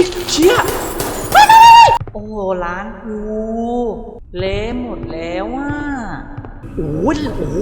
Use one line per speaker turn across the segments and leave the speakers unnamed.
ฮ้ยเชี่ยไม่ไม่ไม่โอ้โหร้านกูเละหมดแล้วอะโอ้ยโอ้โห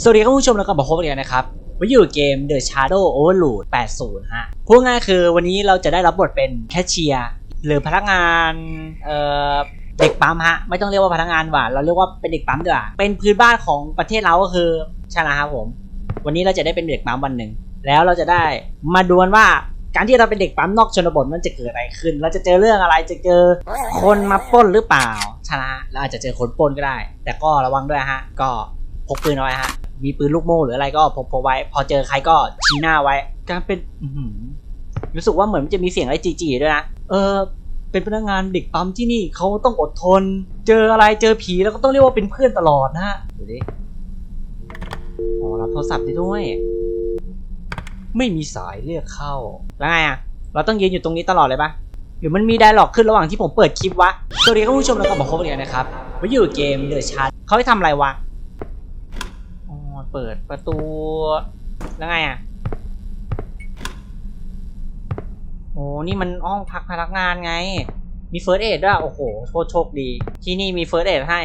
สวัสดีครับผู้ชมแล้วก็มาพบกันอีกนะครับมาอยู่เกม The Shadow Overload 80 ฮะพูดง่ายคือวันนี้เราจะได้รับบทเป็นแคชเชียร์หรือพนักงานเอ่อ เด็กปั๊มฮะ ไม่ต้องเรียกว่าพนักงานหว่าเราเรียกว่าเป็นเด็กปั๊มดีกว่าเป็นพื้นบ้านของประเทศเราก็คือใช่นะครับผม วันนี้เราจะได้เป็นเด็กปั๊มวันหนึ่งแล้วเราจะได้มาดูกันว่าการที่เราเป็นเด็กปั๊มนอกชนบทมันจะเกิดอะไรขึ้น เราจะเจอเรื่องอะไรจะเจอคนมาปล้นหรือเปล่าชนะเราอาจจะเจอคนปล้นก็ได้ แต่ก็ระวังด้วยฮะ ก็พกปืนเอาไว้ฮะ มีปืนลูกโม่หรืออะไรก็พกพกไว้ พอเจอใครก็ชี้หน้าไว้ การเป็นรู้สึกว่าเหมือนมันจะมีเสียงอะไรจีๆด้วยนะ เออ เป็นพนักงานเด็กปั๊มที่นี่เขาต้องอดทน เจออะไรเจอผีแล้วก็ต้องเรียกว่าเป็นเพื่อนตลอดนะฮะดูดิอ๋อรับโทรศัพท์ได้ด้วย ไม่มีสายเรียกเข้าแล้วไงอะ เราต้องยืนอยู่ตรงนี้ตลอดเลยปะหรือมันมีไดร์ล็อกขึ้นระหว่างที่ผมเปิดคลิปวะสวัสดีครับผู้ชมแล้วก็มาพบกันนะครับมาอยู่เกมเดอะชาร์เขาให้ทำอะไรวะอ๋อเปิดประตูแล้วไงอะ โอ้นี่มันห้องพักพนักงานไง มีเฟิร์สเอดด้วยโอ้โหโชคโชคดี ที่นี่มีเฟิร์สเอดให้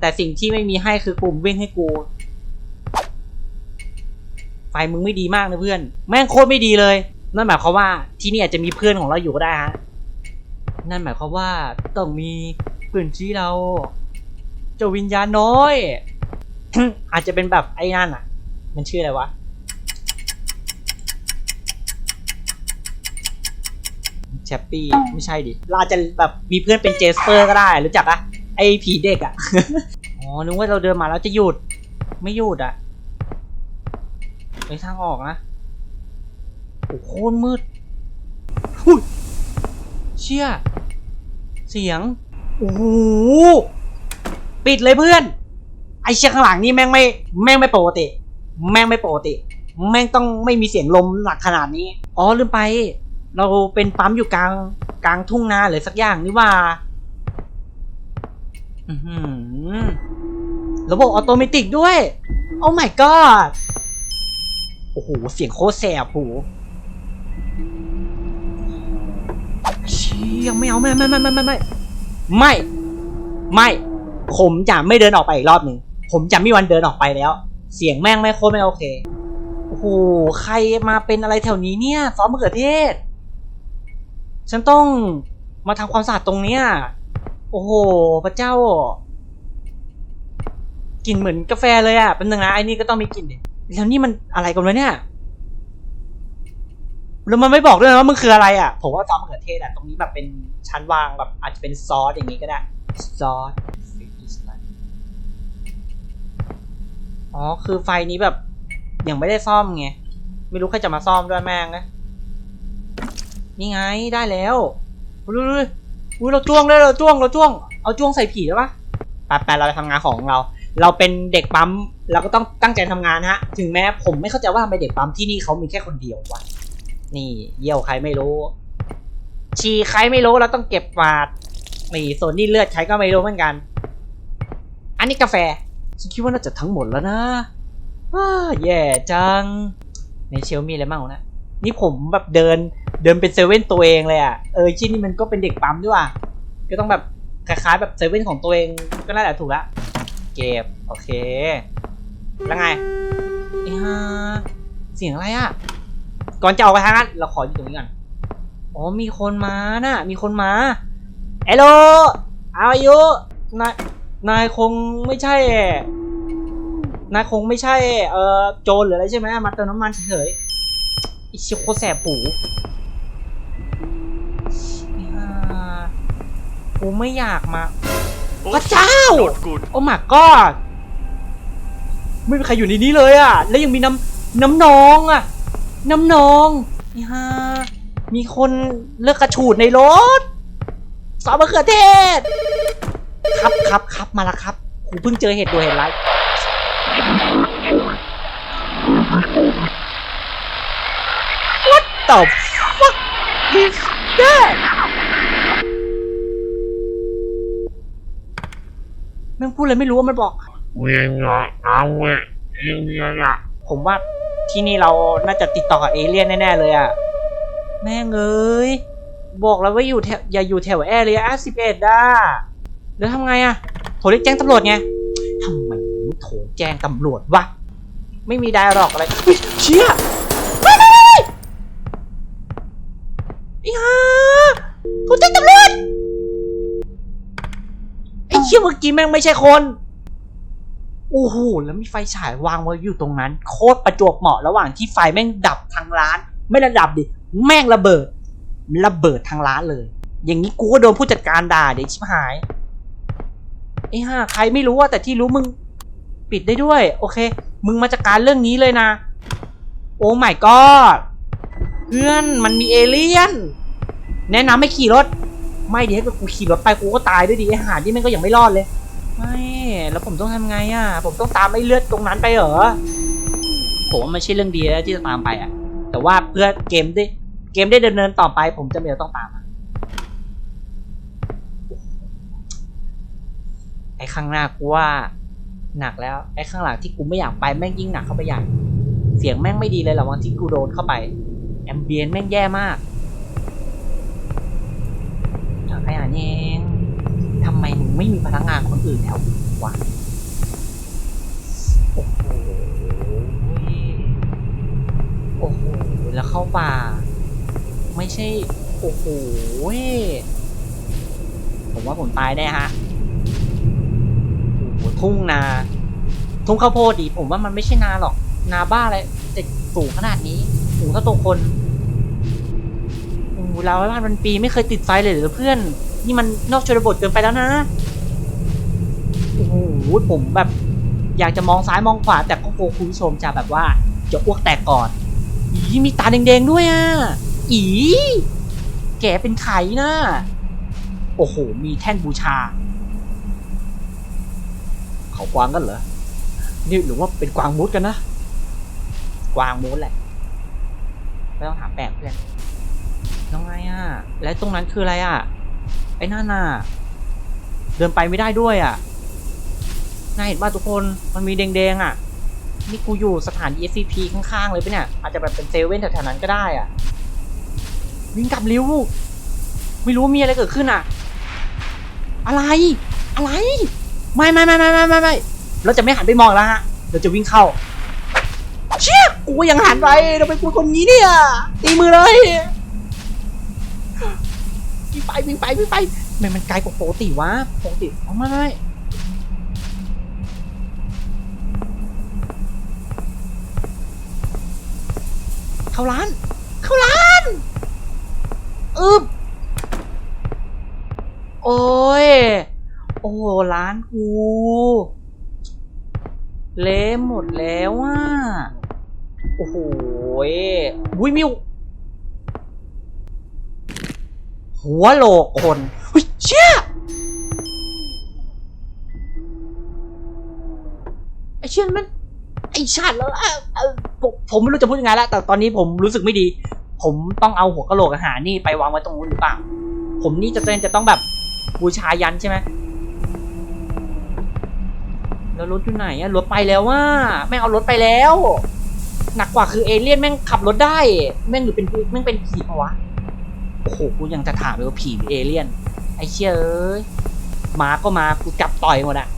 แต่สิ่งที่ไม่มีให้คือกลุ่มวิ่งให้กู ไฟมึงไม่ดีมากนะเพื่อน แม่งโคตรไม่ดีเลย นั่นหมายความว่าที่นี่อาจจะมีเพื่อนของเราอยู่ก็ได้ฮะ นั่นหมายความว่าต้องมีเพื่อนชี้เราเจ้าวิญญาณน้อย อาจจะเป็นแบบไอ้นั่นอะ มันชื่ออะไรวะ ชปปี้ไม่ใช่ดิเราอาจจะแบบมีเพื่อนเป็นเจสเปอร์ก็ได้รู้จักอะไอผีเด็กอะอ๋อนึกว่าเราเดินมาแล้วจะหยุด ไม่หยุดอะไปทางออกนะโอ้โหโคตรมืดหุ้ยเชี่ยเสียงโอ้โหปิดเลยเพื่อน ไอเชี่ยข้างหลังนี่แม่งไม่แม่งไม่ปกติ แม่งไม่ปกติ แม่งต้องไม่มีเสียงลมหนักขนาดนี้ อ๋อลืมไป เราเป็นปั๊มอยู่กลางกลางทุ่งนาหรือสักอย่างนี่ว่าอือหือระบบออโตเมติกด้วย โอ้ my god โอ้โห เสียงโคตรแสบหูเชี่ยไม่เอาไม่ไม่ไม่ไม่ไม่ไม่ไม่ ไม่ ผมจะไม่เดินออกไปอีกรอบหนึ่ง ผมจะไม่วันเดินออกไปแล้ว เสียงแม่งไม่โคตรไม่โอเค โอ้โห ใครมาเป็นอะไรแถวนี้เนี่ย ซ้อสมะเขือเทศ ฉันต้องมาทำความสะอาดตรงเนี้ย โอ้โห พระเจ้ากลิ่นเหมือนกาแฟเลยอะเป็นหนึ่งนะไอ้นี่ก็ต้องมีกลิ่นดิแล้วนี่มันอะไรกันวะเนี่ยแล้วมันไม่บอกด้วยนะว่ามันคืออะไรอะ ผมว่าซอสมะเขือเทศอะตรงนี้แบบเป็นชั้นวางแบบ อาจจะเป็นซอสอย่างนี้ก็ได้ซอสอ๋อคือไฟนี้แบบยังไม่ได้ซ่อมไงไม่รู้ใครจะมาซ่อมด้วยแม่งนะ นี่ไงได้แล้วดูดูดูอุ้ยเราจ้วงได้เราจ้วงเราจ้วง เอาจ้วงใส่ผีได้ปะไปไปเราไปทำงานของเรา เราเป็นเด็กปั๊มเราก็ต้องตั้งใจทำงานฮะ ถึงแม้ผมไม่เข้าใจว่าทำไมเด็กปั๊มที่นี่เขามีแค่คนเดียววะนี่ เยี่ยวใครไม่รู้ ฉี่ใครไม่รู้เราต้องเก็บกวาดนี่ส่วนนี่เลือดใครก็ไม่รู้เหมือนกัน อันนี้กาแฟฉันคิดว่าน่าจะทั้งหมดแล้วนะอ้าแย่จัง ในเชลมีอะไรบ้างนะ นี่ผมแบบเดินเดินเป็นเซเว่นตัวเองเลยอะเออชิ้นนี้มันก็เป็นเด็กปั๊มด้วยว่ะก็ต้องแบบคล้ายๆแบบเซเว่นของตัวเองก็น่าจะถูกละเก็บโอเค แล้วไงไอ้ห่าเสียงอะไรอะก่อนจะออกไปทางนั้นเราขออยู่ตรงนี้ก่อนอ๋อมีคนมาน่ะ มีคนมาเอลโลอายุนายนายคงไม่ใช่นายคงไม่ใช่เอ่อโจรหรืออะไรใช่ไหมมาเติมน้ำมันเฉย อิชิโคตรแสบหูอีห่ากูไม่อยากมาพระเจ้า
Not good.
โอ้ my god ไม่มีใครอยู่ในนี้เลยอะ แล้วยังมีน้ำน้ำนองอะ น้ำนองนี่ฮะมีคนเลือกกระฉูดในรถซอสมะเขือเทศ ครับครับครับมาแล้วครับกูเพิ่งเจอเหตุด่วนเหตุร้าย What the fuck is that แม่งพูดอะไรไม่รู้ว่ามันบอก
เวียนละเอาเว้ยเวียนละ
ผมว่าที่นี่เราน่าจะติดต่อกับเอเลี่ยนแน่ ๆ เลยอะแม่งเอ้ย บอกแล้วว่าอยู่แถวอย่าอยู่แถวแอร์เรียสิบเอ็ดด้าแล้วทำไงอะโทรเรียกแจ้งตำรวจไงทำไมไม่โทรแจ้งตำรวจวะ ไม่มีไดร์หรอกอะไรเฮ้ยเชี่ยไปไปไปอีห่าโทรแจ้งตำรวจไอ้เชี่ ยเมื่อกี้แม่งไม่ใช่คนโอ้โหแล้วมีไฟฉายวางไว้อยู่ตรงนั้น โคตรประจวบเหมาะระหว่างที่ไฟแม่งดับทางร้าน ไม่ระดับดิแม่งระเบิด ระเบิดทางร้านเลย อย่างนี้กูก็โดนผู้จัดการด่าเดี๋ยวชิบหายไอ้ห่าใครไม่รู้ว่าแต่ที่รู้มึงปิดได้ด้วย โอเค มึงมาจัดการเรื่องนี้เลยนะ โอ้ my god เพื่อนมันมีเอเลี่ยน แนะนำให้ขี่รถ ไม่ดี๋ยวถ้ากูขี่รถไปกูก็ตายด้วยดิไอ้ห่านี่แม่งก็ยังไม่รอดเลย ไม่ แล้วผมต้องทำไงอะ ผมต้องตามไอ้เลือดตรงนั้นไปเหรอ ผมว่าไม่ใช่เรื่องดีแล้วที่จะตามไปอะ แต่ว่าเพื่อเกมได้เกมได้ดำเนินต่อไป ผมจะไม่ต้องตามไอ้ข้างหน้ากูว่าหนักแล้ว ไอ้ข้างหลังที่กูไม่อยากไปแม่งยิ่งหนักเข้าไปใหญ่ เสียงแม่งไม่ดีเลยหรอวันที่กูโดนเข้าไป แอมเบียนแม่งแย่มาก ถังขยะนี่เองทำไมถึงไม่มีพนักงานคนอื่นแถววะโอ้โหโอ้โหแล้วเข้าป่า ไม่ใช่ โอ้โหผมว่าผมตายแน่ฮะโอ้โหทุ่งนา ทุ่งข้าวโพดดีผมว่ามันไม่ใช่นาหรอก นาบ้าอะไรแต่สูงขนาดนี้สูงเท่าตัวคน หเราบ้านมันปีไม่เคยติดไฟเลยเหรือเพื่อน นี่มันนอกชนบทเกินไปแล้วนะ โอ้โหผมแบบ อยากจะมองซ้ายมองขวา แต่ก็กลัวคุณผู้ชมจะแบบว่าจะอ้วกแตกก่อน อีมีตาแดงๆด้วยอะ อี แกเป็นไข่นะโอ้โห มีแท่นบูชา เขากวางกันเหรอ นี่หรือว่าเป็นกวางมุดกันนะ กวางมุดแหละ ไม่ต้องถามแปลกเพื่อน ยังไงอะ และตรงนั้นคืออะไรอะ ไอ้นั่นน่ะ เดินไปไม่ได้ด้วยอะน่าเห็นว่าทุกคนมันมีแดงๆอะ นี่กูอยู่สถาน ESCP ข้างๆเลยปะเนี่ย อาจจะแบบเป็นเซเว่นแถวๆนั้นก็ได้อะ วิ่งกลับเร็วไม่รู้มีอะไรเกิดขึ้นอะ อะไร อะไร ไม่ไม่ไม่ไม่ไม่ไม่ไม่เราจะไม่หันไปมองแล้วฮะ เราจะวิ่งเข้า เชี่ยกูยังหันไปทำไมกูคนนี้เนี่ยตีมือเลย วิ่งไปวิ่งไปวิ่งไปทำไมมันไกลกว่าปกติวะปกติเอาไม่ไเข้าร้าน เข้าร้านอึบโอ้ย โอ้ร้านกูเละหมดแล้วอะโอ้โหยบุ้ยมิว หัวโลกคนเฮ้ยเชี่ยไอเชี่ยมันไอชาติแล้วผมผมไม่รู้จะพูดยังไงละแต่ตอนนี้ผมรู้สึกไม่ดี ผมต้องเอาหัวกะโหลกอาหารนี่ไปวางไว้ตรงนู้นหรือเปล่า ผมนี่จะเป็นจะต้องแบบบูชายันใช่ไหมแล้วรถอยู่ไหนอะรถไปแล้วว่าแม่งเอารถไปแล้ว หนักกว่าคือเอเลี่ยนแม่งขับรถได้ แม่งหรือเป็นแม่งเป็นผีปะวะ โอ้โหกูยังจะถามเลยว่าผีหรือเอเลี่ยน ไอ้เชี่ยเอ้ยมาก็มากูจับต่อยหมดอะ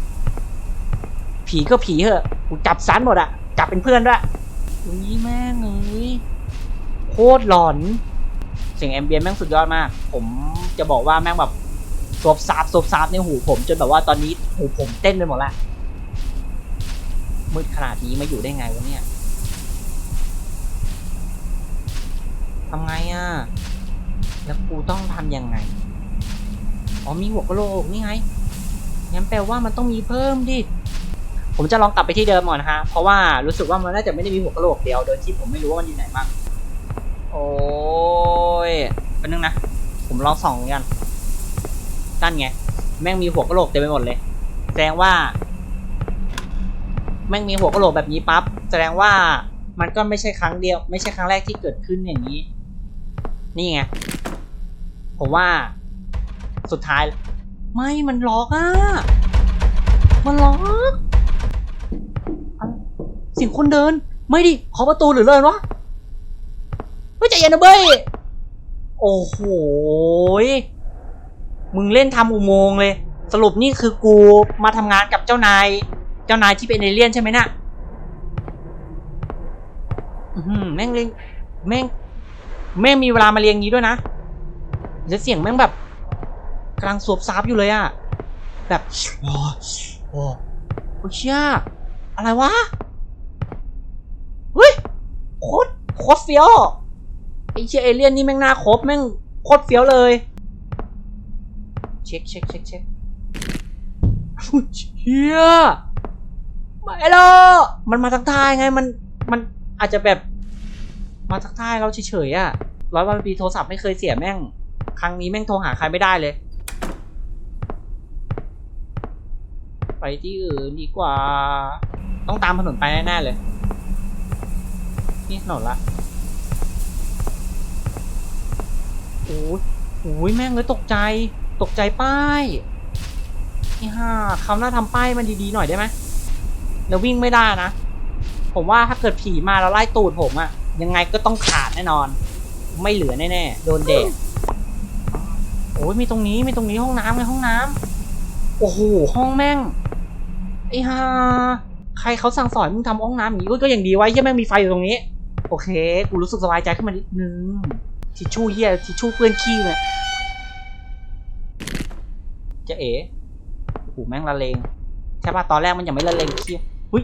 ผีก็ผีเหอะกูจับซันหมดอะจับเป็นเพื่อนด้วยอุ้ยแม่งเอ้ยโคตรหลอน เสียงแอมเบียนแม่งสุดยอดมาก ผมจะบอกว่าแม่งแบบสบซาบสบซาบในหูผมจนแบบว่าตอนนี้หูผมเต้นไปหมดละมืดขนาดนี้มาอยู่ได้ไงวะเนี่ยทำไงอะ่ะ แล้วกูต้องทำยังไง อ๋อมีหัวกะโหลกนี่ไง งั้นแปลว่ามันต้องมีเพิ่มดิ ผมจะลองกลับไปที่เดิมก่อนนะฮะ เพราะว่ารู้สึกว่ามันน่าจะไม่ได้มีหัวกะโหลกเดียว โดยที่ผมไม่รู้ว่ามันอยู่ไหนบ้าง โอ้ยเป็นนึงนะ ผมลองส่องกันนั่นไง แม่งมีหัวกะโหลกเต็มไปหมดเลย แสดงว่า แม่งมีหัวกะโหลกแบบนี้ปั๊บ แสดงว่ามันก็ไม่ใช่ครั้งเดียว ไม่ใช่ครั้งแรกที่เกิดขึ้นอย่างนี้ นี่ไง ผมว่าสุดท้าย ไม่มันล็อกอะ มันล็อกสียงคนเดิน ไม่ดิขอประตูหรือเลยวะเฮ้ยใจเย็นนะเบ้ยโอ้โหยมึงเล่นทำอุโมงค์เลย สรุปนี่คือกูมาทำงานกับเจ้านาย เจ้านายที่เป็นเอเลี่ยนใช่ไหมน่ะแม่งเลี้ยแม่งแม่งมีเวลามาเรียงงี้ด้วยนะ แล้วเสียงแม่งแบบกำลังสวบซาบอยู่เลยอะแบบโอ้โอ้โอ้เชี่ยอะไรวะเฮ้ยโคตรโคตรเฟี้ยวไอ้เชี่ยเอเลี่ยนนี่แม่งหน้าครบแม่งโคตรเฟี้ยวเลย เช็คเช็คเช็คเช็คอุ๊ยเชี่ยมาเอลมันมาทักทายไงมันมันอาจจะแบบ มาทักทายเราเฉยๆอะร้อยวันปีโทรศัพท์ไม่เคยเสียแม่ง ครั้งนี้แม่งโทรหาใครไม่ได้เลย ไปที่อื่นดีกว่า ต้องตามถนนไปแน่ๆเลย นี่ถนนละโอ้ยโอ้ยแม่งเลยตกใจ ตกใจป้ายนี่ฮ่าคำหน้าทำป้ายมันดีๆหน่อยได้ไหมแล้ววิ่งไม่ได้นะ ผมว่าถ้าเกิดผีมาแล้วไล่ตูดผมอะยังไงก็ต้องขาดแน่นอน ไม่เหลือแน่ๆ โดนเด็ก อ้ยมีตรงนี้มีตรงนี้ห้องน้ำไงห้องน้ำโอ้โหห้องแม่งไอ้ห่าใครเขาสั่งสอนมึงทำห้องน้ำอย่างนี้ก็ยังดีไว้เหี้ยังแม่งมีไฟอยู่ตรงนี้ โอเค กูรู้สึกสบายใจขึ้นมานิดนึงทิชชู่เหี้ยทิชชู่เปื้อนขี้เนี่ยจะเอ๋โอ้โหแม่งละเลงใช่ป่ะตอนแรกมันยังไม่ละเลงขี้หุ้ย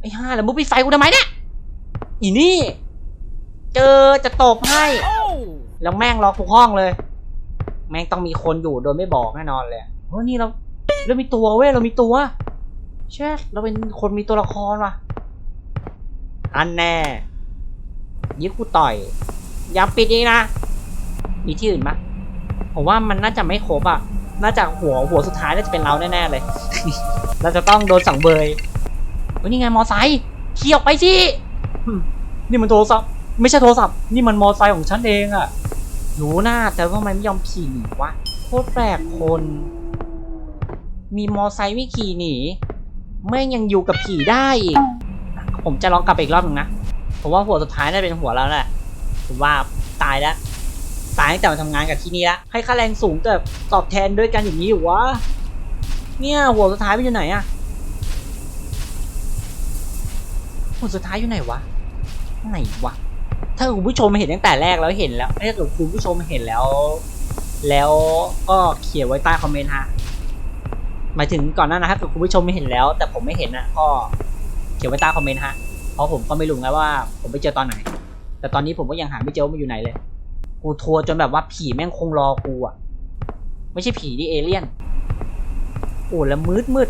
ไอ้ห่าแล้วมึงปิดไฟกูทำไมเนี่ยอีนี่ เจอจะตบให้ แล้วแม่งล็อกทุกห้องเลย แม่งต้องมีคนอยู่โดยไม่บอกแน่นอนเลยเฮ้ยนี่เราเรามีตัวเว้ยเรามีตัวเช่เราเป็นคนมีตัวละครว่ะ อันแน่ยิงกูต่อย อย่าปิดอีกนะ มีที่อื่นปะผมว่ามันน่าจะไม่ครบอะ น่าจะหัวหัวสุดท้ายน่าจะเป็นเราแน่ๆเลย เราจะต้องโดนสั่งเบยเฮ้นี่ไงมอไซค์ขี่ออกไปสิ นี่มันโทรศัพท์ ไม่ใช่โทรศัพท์ นี่มันมอไซค์ของฉันเองอะ รู้น้าแต่ทำไมไม่ยอมขี่หนีวะโคตรแปลกคน มีมอไซค์ไม่ขี่หนีแม่งยังอยู่กับผีได้อีกผมจะลองกลับไปอีกรอบหนึ่งนะผมว่าหัวสุดท้ายน่าจะเป็นหัวแล้วแหละผมว่าตายแล้วตายตั้งแต่มาทำงานกับที่นี่ละให้ค่าแรงสูงแต่ตอบแทนด้วยกันอย่างนี้อยู่วะเนี่ยหัวสุดท้ายไปอยู่ไหนอะหัวสุดท้ายอยู่ไหนวะไหนวะ ถ้าคุณผู้ชมเห็นตั้งแต่แรกแล้วเห็นแล้วถ้าเกิดคุณผู้ชมเห็นแล้ว แล้วก็เขียนไว้ใต้คอมเมนต์ฮะหมายถึงก่อนหน้านะถ้าเกิดคุณผู้ชมไม่เห็นแล้ว แต่ผมไม่เห็นนะก็เขียนไว้ใต้คอมเมนต์ฮะเพราะผมก็ไม่รู้ไงว่า ผมไปเจอตอนไหน แต่ตอนนี้ผมก็ยังหาไม่เจอว่ามันอยู่ไหนเลย กูทัวร์จนแบบว่าผีแม่งคงรอกูอะไม่ใช่ผีดิเอเลี่ยนโอ้แล้วมืดมืด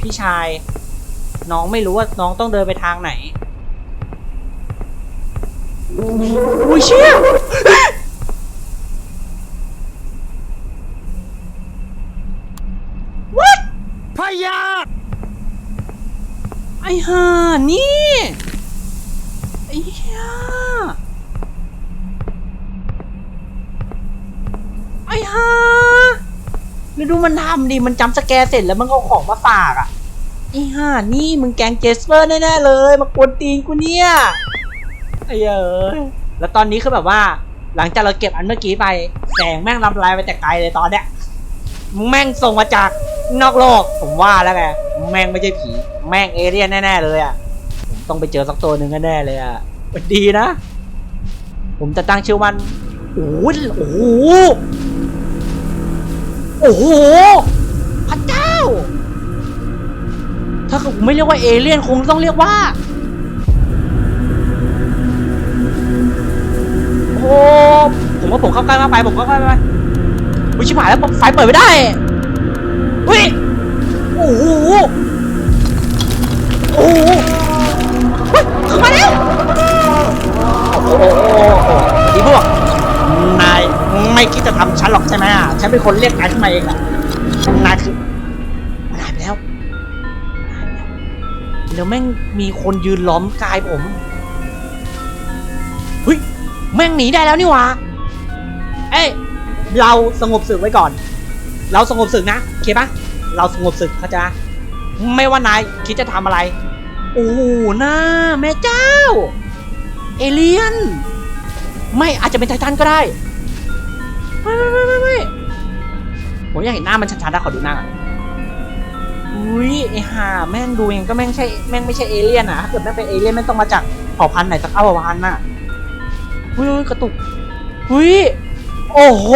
พี่ชาย น้องไม่รู้ว่าน้องต้องเดินไปทางไหน อุ้ยเชี่ย What
พยา
ไอ้ห่านี่ไอ้เหี้ยไอ้ห่าแล้วดูมันทำดิ มันจำสแกร์เสร็จแล้วมันก็เอาของมาฝากอะไอ้ห่านี่มึงแกงเจสเปอร์แน่ๆเลย มากวนตีนกูเนี่ย ไอ้เอ้ยแล้วตอนนี้คือแบบว่า หลังจากเราเก็บอันเมื่อกี้ไป แสงแม่งลำลายไปแต่ไกลเลยตอนเนี้ยแม่งส่งมาจากนอกโลก ผมว่าแล้วไงแม่งไม่ใช่ผี แม่งเอเลี่ยนแน่ๆเลยอะผมต้องไปเจอสักตัวหนึ่งแน่ๆเลยอะดีนะ ผมจะตั้งชื่อมันโอ้โหโอ้โหโอ้โหพระเจ้า ถ้าผมไม่เรียกว่าเอเลี่ยนคงต้องเรียกว่า โอ้ผมว่าผมเข้าใกล้มากไปผมเข้าใกล้มากไปวิชิบหายแล้วไฟเปิดไม่ได้วิโอ้โหโอ้โหเฮ้ยเข้ามาแล้วโอ้โหโอ้โหโอ้โหดีพวกนายไม่คิดจะทำฉันหรอกใช่ไหมฉันเป็นคนเรียกนายขึ้นมาเองอะนายคือมันหายไปแล้วแล้วแม่งมีคนยืนล้อมกายผม แม่งหนีได้แล้วนี่หว่าเอ้ยเราสงบศึกไว้ก่อน เราสงบศึกนะโอเคปะเราสงบศึกเข้าใจปะไม่ว่านายคิดจะทำอะไรโอ้โหน้าแม่เจ้า เอเลียน ไม่อาจจะเป็นไททันก็ได้ไม่ไม่ไม่ไม่ไม่ผมอยากเห็นหน้ามันชัดๆนะขอดูหน้าอยอุ้ยไอห่าแม่งดูยังก็แม่งใช่แม่งไม่ใช่เอเลี่ยนอะถ้าเกิดแม่งเป็นเอเลี่ยนแม่งต้องมาจากเผ่าพันธุ์ไหนสักเผ่าพันธุ์น่ะ อุ้ยกระตุกอุ้ยโอ้โห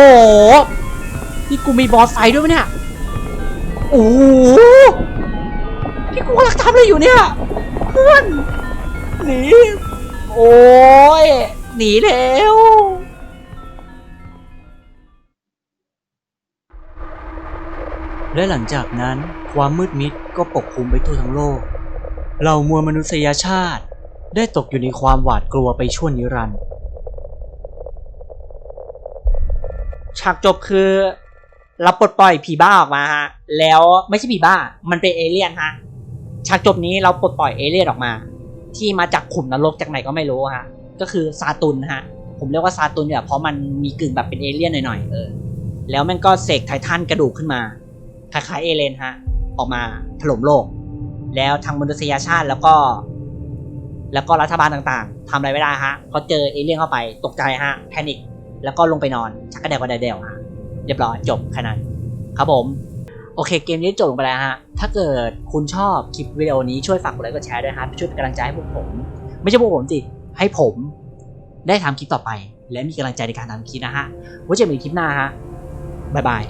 นี่กูมีบอสไฟด้วยปะเนี่ย โอ้โหนี่กูกำลังทำอะไรอยู่เนี่ย เพื่อน หนี โอ้ย หนีแล้วและหลังจากนั้นความมืดมิดก็ปกคลุมไปทั่วทั้งโลก เหล่ามวลมนุษยชาติ ได้ตกอยู่ในความหวาดกลัวไปชั่วนิรันดร์ ฉากจบคือเราปลดปล่อยผีบ้าออกมาฮะ แล้วไม่ใช่ผีบ้า มันเป็นเอเลี่ยนฮะ ฉากจบนี้เราปลดปล่อยเอเลี่ยนออกมา ที่มาจากขุมนรกจากไหนก็ไม่รู้ฮะ ก็คือซาตุนฮะ ผมเรียกว่าซาตุนเนี่ยเพราะมันมีกึ่งแบบเป็นเอเลี่ยนหน่อยๆ เออ แล้วมันก็เสกไททันกระดูกขึ้นมา คล้ายๆเอเลนฮะ ออกมาถล่มโลก แล้วทางมนุษยชาติแล้วก็ แล้วก็รัฐบาลต่างๆทำอะไรไม่ได้ฮะ เพอเจอเอเลี่ยนเข้าไปตกใจฮะ แพนิค แล้วก็ลงไปนอนชักกระเดวกระเดวฮะเรียบร้อยจบแค่นั้นครับผม โอเคเกมนี้จบลงไปแล้วฮะ ถ้าเกิดคุณชอบคลิปวิดีโอนี้ช่วยฝากกดไลค์กดแชร์ด้วยฮะช่วยเป็นกำลังใจให้พวกผม ไม่ใช่พวกผมสิให้ผมได้ทำคลิปต่อไป และมีกำลังใจในการทำคลิปนะฮะไว้เจอกันในคลิปหน้าฮะบ๊ายบาย